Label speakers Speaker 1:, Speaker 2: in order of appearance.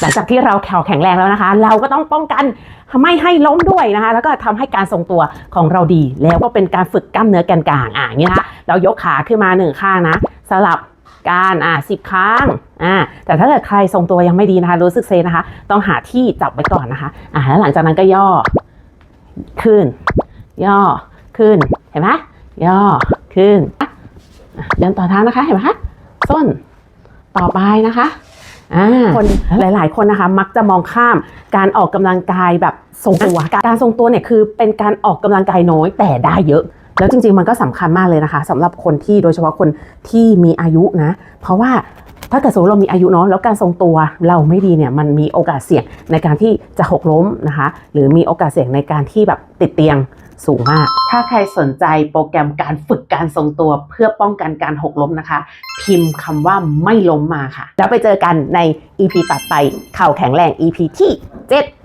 Speaker 1: หลังจากที่เราแข็งแข็งแรงแล้วนะคะ เราก็ต้องป้องกันไม่ให้ล้มด้วยนะคะ แล้วก็ทำให้การทรงตัวของเราดี แล้วก็เป็นการฝึกกล้ามเนื้อแกนกลางอะอย่างนี้นะคะเรายกขาขึ้นมาหนึ่งข้างนะ สลับการอะสิบครั้งอ่าแต่ถ้าเกิดใครทรงตัวยังไม่ดีนะคะ รู้สึกเซนะคะ ต้องหาที่จับไว้ก่อนนะคะอ่าแล้วหลังจากนั้นก็ย่อขึ้น ย่อขึ้นเห็นไหมย่อขึ้นอะเดินต่อเท้านะคะเห็นไหมคะส้นต่อไปนะคะ คนหลายๆ คนนะคะมักจะมองข้ามการออกกำลังกายแบบทรงตัวการทรงตัวเนี่ยคือเป็นการออกกำลังกายน้อยแต่ได้เยอะ แล้วจริง ๆ มันก็สำคัญมากเลยนะคะสำหรับคนที่โดยเฉพาะคนที่มีอายุนะ เพราะว่าถ้าเกิดสมมติเรามีอายุเนาะแล้วการทรงตัวเราไม่ดีเนี่ยมันมีโอกาสเสี่ยงในการที่จะหกล้มนะคะ หรือมีโอกาสเสี่ยงในการที่แบบติดเตียง สูงมาก ถ้าใครสนใจโปรแกรมการฝึกการทรงตัวเพื่อป้องกันการหกล้มนะคะ พิมพ์คำว่าไม่ล้มมาค่ะ แล้วไปเจอกันใน EP ตัดไป เข่าแข็งแรง EP ที่ 7